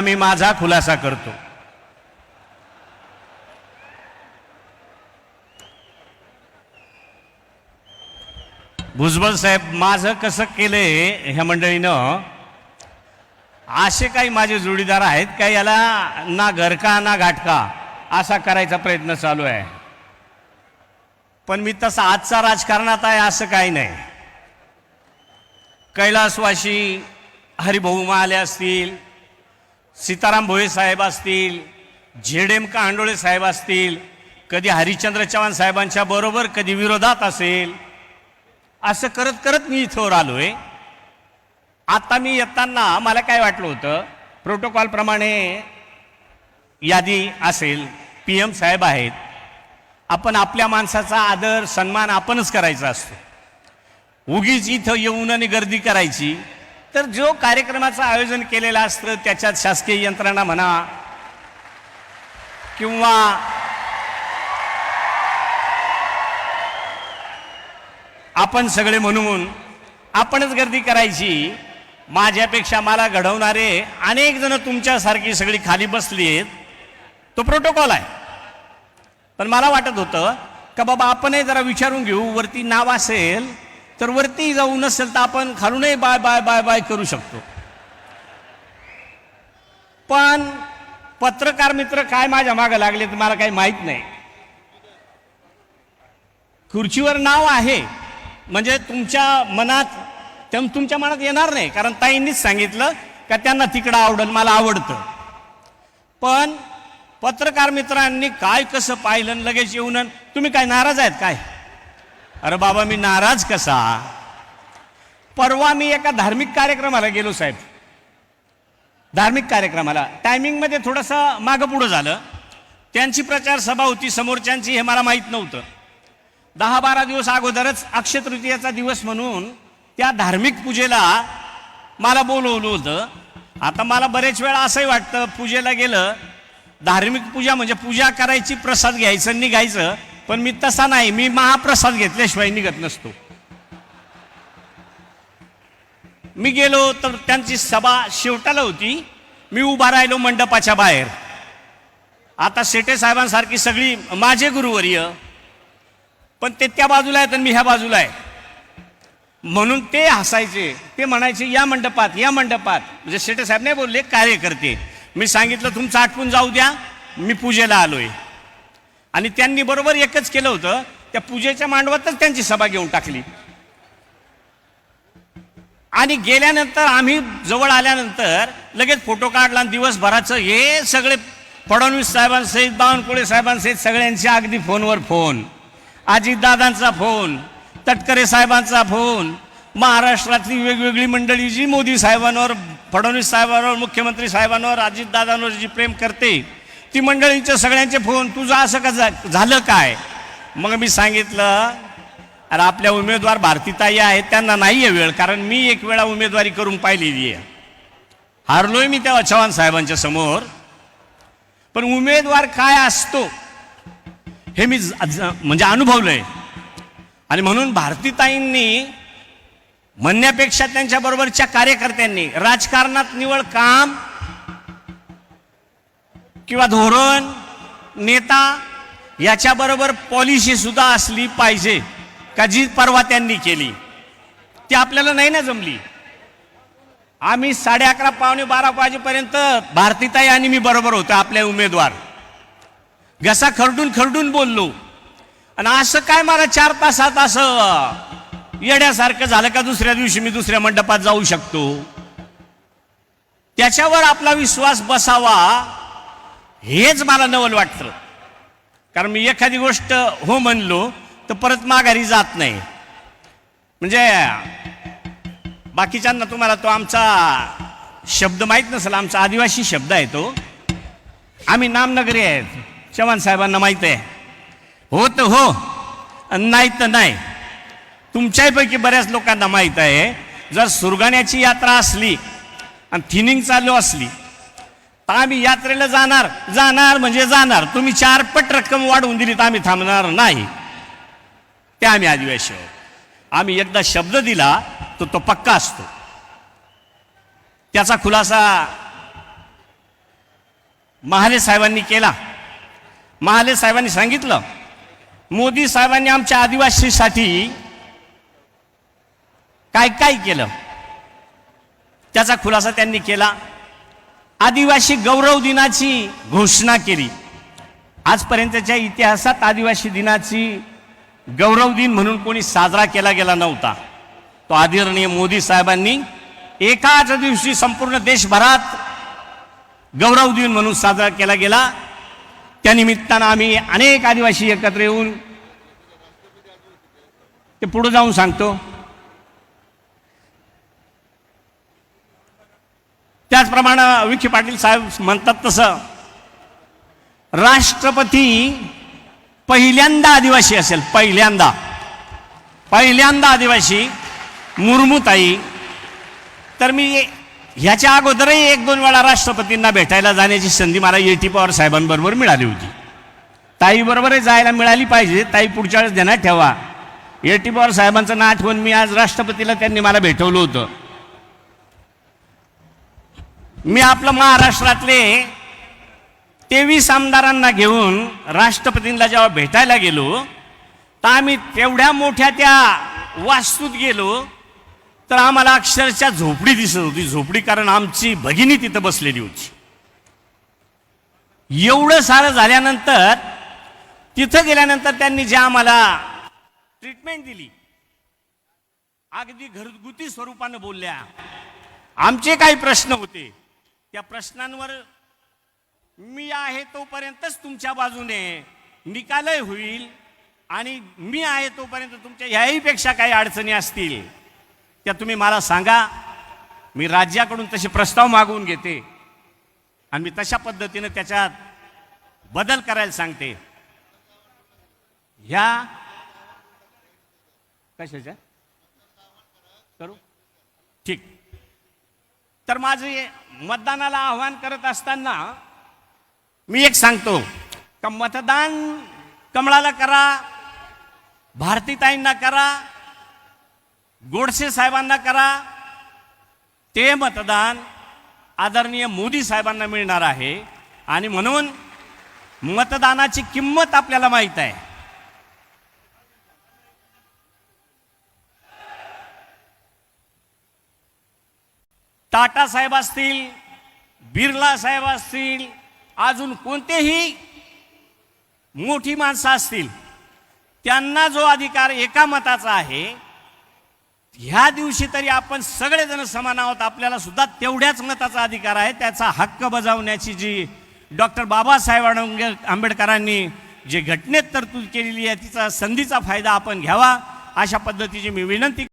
मी माझा खुलासा करतो. भुजबळ साहेब माझं कसं केलंय ह्या मंडळीनं असे काही माझे जोडीदार आहेत का याला ना घरका ना घाटका असा करायचा प्रयत्न चालू आहे. पण मी तसा आजचा राजकारणात आहे असं काही नाही. कैलासवाशी हरिभाऊ महाले असतील सीताराम भोये साहेब असतील झेडेम कांडोळे साहेब असतील कधी हरिश्चंद्र चव्हाण साहेबांच्या बरोबर कधी विरोधात असेल असं करत करत मी इथवर आलोय आता मी येताना मला काय वाटलं होतं प्रोटोकॉलप्रमाणे यादी असेल पी एम साहेब आहेत आपण आपल्या माणसाचा आदर सन्मान आपणच करायचा असतो. उगीच इथं येऊन आणि गर्दी करायची तर जो कार्यक्रमाचं आयोजन केलेलं असतं त्याच्यात शासकीय यंत्रणा म्हणा किंवा आपण सगळे म्हणून आपणच गर्दी करायची माझ्यापेक्षा मला घडवणारे अनेक जण तुमच्यासारखी सगळी खाली बसली आहेत तो प्रोटोकॉल आहे. पण मला वाटत होतं का बाबा आपणही जरा विचारून घेऊ वरती नाव असेल तर वरती जाऊ नसेल तर आपण खालूनही बाय बाय बाय बाय करू शकतो. पण पत्रकार मित्र काय माझ्या मागं लागले तर मला काही माहीत नाही. खुर्चीवर नाव आहे. म्हणजे तुमच्या मनात तेम तुमच्या मनात येणार नाही कारण ताईंनीच सांगितलं का त्यांना तिकडं आवडल मला आवडतं. पण पत्रकार मित्रांनी काय कसं पाहिलं आणि लगेच येऊन तुम्ही काय नाराज आहेत काय? अरे बाबा मी नाराज कसा? परवा मी एका धार्मिक कार्यक्रमाला गेलो साहेब. धार्मिक कार्यक्रमाला. टायमिंगमध्ये थोडंसं मागं पुढं झालं. त्यांची प्रचार सभा होती समोरच्यांची हे मला माहीत नव्हतं. दहा बारा दिवस अगोदरच अक्षय तृतीयाचा दिवस म्हणून त्या धार्मिक पूजेला मला बोलवलं होतं. आता मला बरेच वेळा असंही वाटतं पूजेला गेलं. धार्मिक पूजा म्हणजे पूजा करायची प्रसाद घ्यायचं निघायचं. पण मी तसा नाही. मी महाप्रसाद घेतल्याशिवाय निघत नसतो. मी गेलो तर त्यांची सभा शेवटाला होती. मी उभा राहिलो मंडपाच्या बाहेर. आता शेटे साहेबांसारखी सगळी माझे गुरुवर्य पण ते त्या बाजूला आहेत आणि मी ह्या बाजूला आहे. म्हणून ते हसायचे. ते म्हणायचे या मंडपात या मंडपात. म्हणजे शेटे साहेब नाही बोलले कार्यकर्ते. मी सांगितलं तुमचं आटपून जाऊ द्या. मी पूजेला आलोय. आणि त्यांनी बरोबर एकच केलं होतं त्या पूजेच्या मांडवातच त्यांची सभा घेऊन टाकली. आणि गेल्यानंतर आम्ही जवळ आल्यानंतर लगेच फोटो काढला आणि दिवसभराचं हे सगळे फडणवीस साहेबांसहित बावनकुळे साहेबांसहित सगळ्यांचे अगदी फोनवर फोन. अजितदादांचा फोन तटकरे साहेबांचा फोन महाराष्ट्रातली वेगवेगळी मंडळी जी मोदी साहेबांवर फडणवीस साहेबांवर मुख्यमंत्री साहेबांवर अजितदादांवर जी प्रेम करते ती मंडळींच्या सगळ्यांचे फोन तुझं असं का झा- झालं काय? मग मी सांगितलं अरे आपल्या उमेदवार भारतीताई आहेत त्यांना नाही आहे वेळ कारण मी एक वेळा उमेदवारी करून पाहिलेली आहे. हारलोय मी तेव्हा चव्हाण साहेबांच्या समोर. पण उमेदवार काय असतो हे मी ज- म्हणजे अनुभवलंय. आणि म्हणून भारतीताईंनी म्हणण्यापेक्षा त्यांच्याबरोबरच्या कार्यकर्त्यांनी राजकारणात निवड काम किंवा धोरण नेता याच्याबरोबर पॉलिसी सुद्धा असली पाहिजे का जी परवा त्यांनी केली. ती आपल्याला नाही ना जमली. आम्ही साडे अकरा पावणे बारा वाजेपर्यंत भारतीताई आणि मी बरोबर होतो आपले उमेदवार. घसा खरडून खरडून बोललो. आणि असं काय मला चार तासात असं येण्यासारखं झालं का दुसऱ्या दिवशी मी दुसऱ्या मंडपात जाऊ शकतो? त्याच्यावर आपला विश्वास बसावा. हेच मला नवल वाटतं. कारण मी एखादी गोष्ट हो म्हणलो तर परत माघारी जात नाही. म्हणजे बाकीच्यांना तुम्हाला तो आमचा शब्द माहीत नसेल आमचा आदिवासी शब्द आहे तो. आम्ही नामनगरी आहेत. चव्हाण साहेबांना माहीत आहे. हो तर हो नाही तर नाही. तुमच्यापैकी बऱ्याच लोकांना माहीत आहे जर सुरगाण्याची यात्रा असली आणि थिनिंग चालू असली आम्ही यात्रेला जाणार जाणार म्हणजे जाणार. तुम्ही चार पट रक्कम वाढवून दिली तर आम्ही थांबणार नाही. ते आम्ही आदिवासी आहोत. आम्ही एकदा शब्द दिला तर तो पक्का असतो. त्याचा खुलासा महाले साहेबांनी केला. महाले साहेबांनी सांगितलं मोदी साहेबांनी आमच्या आदिवासीसाठी काय काय केलं? त्याचा खुलासा त्यांनी केला. आदिवासी गौरव दिनाची घोषणा केली. आजपर्यंतच्या इतिहासात आदिवासी दिनाची गौरव दिन म्हणून कोणी साजरा केला गेला नव्हता. तो आदरणीय मोदी साहेबांनी एकाच दिवशी संपूर्ण देशभरात गौरव दिन म्हणून साजरा केला गेला. त्यानिमित्तानं आम्ही अनेक आदिवासी एकत्र येऊन ते पुढे जाऊन सांगतो त्याचप्रमाणे विखे पाटील साहेब म्हणतात तसं राष्ट्रपती पहिल्यांदा आदिवासी असेल पहिल्यांदा. पहिल्यांदा आदिवासी मुर्मूताई. तर मी ह्याच्या अगोदरही एक दोन वेळा राष्ट्रपतींना भेटायला जाण्याची संधी मला ए. टी. पवार साहेबांबरोबर मिळाली होती. ताईबरोबरही जायला मिळाली पाहिजे ताई पुढच्या वेळेस ध्यानात ठेवा. ए. टी. पवार साहेबांचं ना आठवण मी आज राष्ट्रपतीला त्यांनी मला भेटवलं होतं. मी आपलं महाराष्ट्रातले तेवीस आमदारांना घेऊन राष्ट्रपतींना जेव्हा भेटायला गेलो तर आम्ही तेवढ्या मोठ्या त्या वास्तूत गेलो तर आम्हाला अक्षरशः झोपडी दिसत होती. झोपडी कारण आमची भगिनी तिथं बसलेली होती. एवढं सारं झाल्यानंतर तिथं गेल्यानंतर त्यांनी जे आम्हाला ट्रीटमेंट दिली अगदी घरगुती स्वरूपानं बोलल्या. आमचे काही प्रश्न होते. त्या प्रश्नांवर मी आहे तोपर्यंतच तुमच्या बाजूने निकालही होईल आणि मी आहे तोपर्यंत तुमच्या ह्याहीपेक्षा काही अडचणी असतील त्या तुम्ही मला सांगा. मी राज्याकडून तसे प्रस्ताव मागवून घेते आणि मी तशा पद्धतीनं त्याच्यात बदल करायला सांगते. ह्या कशाच्या? करू? ठीक. तर माझे मतदानाला आव्हान करत असताना मी एक सांगतो का मतदान कमळाला करा भारतीताईंना करा गोडसे साहेबांना करा ते मतदान आदरणीय मोदी साहेबांना मिळणार आहे. आणि म्हणून मतदानाची किंमत आपल्याला माहीत आहे. टाटा साहेब असतील बिर्ला साहेब असतील अजून कोणतेही मोठी माणसं असतील त्यांना जो अधिकार एका मताचा आहे ह्या दिवशी तरी आपण सगळेजण समान आहोत आपल्याला सुद्धा तेवढ्याच मताचा अधिकार आहे त्याचा हक्क बजावण्याची जी डॉक्टर बाबासाहेब आंबे- आंबेडकरांनी जे घटनेत तरतूद केलेली आहे तिचा संधीचा फायदा आपण घ्यावा अशा पद्धतीची मी विनंती